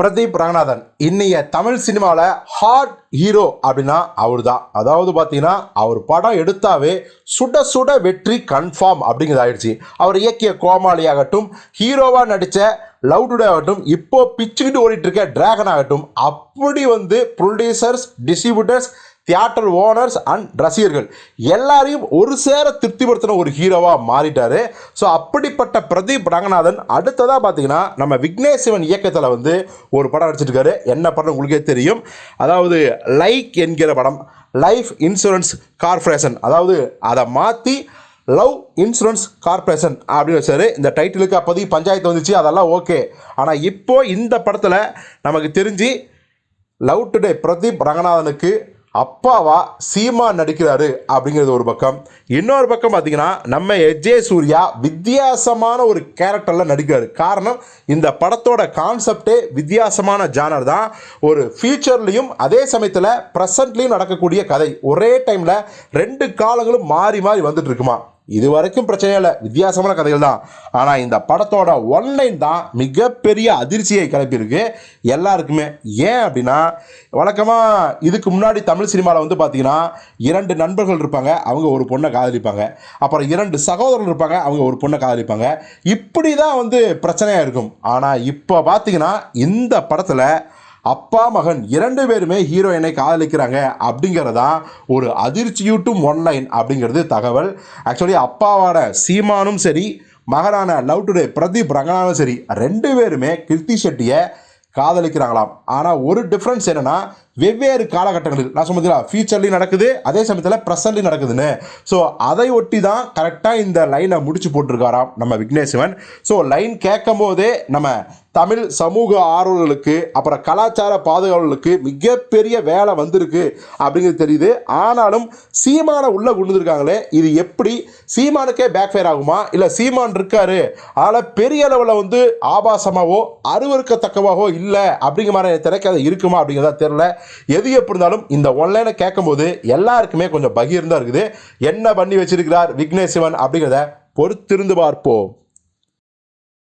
பிரதீப் ரங்கநாதன். இன்னைய தமிழ் சினிமாவில் hot hero அப்படின்னா அவர் தான் அதாவது பார்த்தீங்கன்னா அவர் படம் எடுத்தாவே சுட சுட வெற்றி கன்ஃபார்ம் அப்படிங்கிறது ஆயிடுச்சு. அவர் இயக்கிய கோமாளி ஆகட்டும் ஹீரோவாக நடித்த லவ் டுடே ஆகட்டும் இப்போ பிச்சுக்கிட்டு ஓடிட்டு இருக்க டிராகன் ஆகட்டும் அப்படி வந்து producers distributors theatre owners and ரசிகர்கள். எல்லாரையும் ஒரு சேர திருப்திப்படுத்தின ஒரு ஹீரோவாக மாறிட்டார். ஸோ அப்படிப்பட்ட பிரதீப் ரங்கநாதன் அடுத்ததாக பார்த்தீங்கன்னா நம்ம விக்னேஷ் சிவன் இயக்கத்தில் வந்து ஒரு படம் நடிச்சிருக்காரு. என்ன படம் உங்களுக்கே தெரியும். அதாவது லைக் என்கிற படம் லைஃப் இன்சூரன்ஸ் கார்பரேஷன் அதாவது அதை மாற்றி லவ் இன்சூரன்ஸ் கார்பரேஷன் அப்படின்னு வச்சாரு. இந்த டைட்டிலுக்கு அப்போதைக்கு பஞ்சாயத்து வந்துச்சு. அதெல்லாம் ஓகே ஆனால் இப்போது இந்த படத்தில் நமக்கு தெரிஞ்சு லவ் டுடே பிரதீப் ரங்கநாதனுக்கு அப்பாவா சீமா நடிக்கிறாரு அப்படிங்கிறது ஒரு பக்கம். இன்னொரு பக்கம் பார்த்தீங்கன்னா நம்ம எஜே சூர்யா வித்தியாசமான ஒரு கேரக்டரில் நடிக்கிறாரு. காரணம் இந்த படத்தோட கான்செப்டே வித்தியாசமான ஜானர் தான். ஒரு ஃபியூச்சர்லேயும் அதே சமயத்தில் ப்ரெசண்ட்லேயும் நடக்கக்கூடிய கதை. ஒரே டைமில் ரெண்டு காலங்களும் மாறி மாறி வந்துட்டு இருக்குமா? இது வரைக்கும் பிரச்சனை இல்லை. வித்தியாசமான கதைகள் தான். ஆனால் இந்த படத்தோட ஒன்லைன் தான் மிகப்பெரிய அதிர்ச்சியை கிளப்பியிருக்கு. எல்லாருக்குமே ஏன் அப்படின்னா வழக்கமாக இதுக்கு முன்னாடி தமிழ் சினிமாவில் வந்து பார்த்தீங்கன்னா இரண்டு நண்பர்கள் இருப்பாங்க அவங்க ஒரு பொண்ணை காதலிப்பாங்க. அப்புறம் இரண்டு சகோதரர்கள் இருப்பாங்க அவங்க ஒரு பொண்ணை காதலிப்பாங்க. இப்படி தான் வந்து பிரச்சனையாக இருக்கும். ஆனால் இப்போ பார்த்தீங்கன்னா இந்த படத்தில் அப்பா மகன் இரண்டு பேருமே ஹீரோயினை காதலிக்கிறாங்க அப்படிங்கிறதான் ஒரு அதிர்ச்சியூட்டும் ஒன்லைன் அப்படிங்கிறது தகவல். ஆக்சுவலி அப்பாவோட சீமானும் சரி மகனான லவ் டுடே பிரதீப் ரங்கனாலும் சரி ரெண்டு பேருமே கிருத்தி ஷெட்டியை காதலிக்கிறாங்களாம். ஆனால் ஒரு டிஃப்ரென்ஸ் என்னென்னா வெவ்வேறு காலகட்டங்களில் நான் சொன்னீங்களா ஃபியூச்சர்லேயும் நடக்குது அதே சமயத்தில் ப்ரெசன்ட்லையும் நடக்குதுன்னு. ஸோ அதை ஒட்டி தான் கரெக்டாக இந்த லைனை முடிச்சு போட்டிருக்காராம் நம்ம விக்னேஸ்வன் ஸோ லைன் கேட்கும் போதே நம்ம தமிழ் சமூக ஆர்வலர்களுக்கு அப்புறம் கலாச்சார பாதுகாவலர்களுக்கு மிகப்பெரிய வேலை வந்திருக்கு அப்படிங்கிறது தெரியுது. ஆனாலும் சீமானை உள்ளே கொண்டு வந்திருக்காங்களே இது எப்படி? சீமானுக்கே பேக்ஃபயர் ஆகுமா? இல்லை சீமான் இருக்காரு அதனால் பெரிய அளவில் வந்து ஆபாசமாகவோ அருவறுக்கத்தக்கவாகவோ இல்லை அப்படிங்கிற மாதிரி திரைக்கதை இருக்குமா அப்படிங்கிறதா தெரில எது எப்படி இருந்தாலும் இந்த ஒன்லைனை கேட்கும்போது எல்லாருக்குமே கொஞ்சம் பகிர்ந்தா இருக்குது. என்ன பண்ணி வச்சிருக்கிறார் விக்னேஷ் சிவன் அப்படிங்கிறத பொறுத்திருந்து பார்ப்போம்.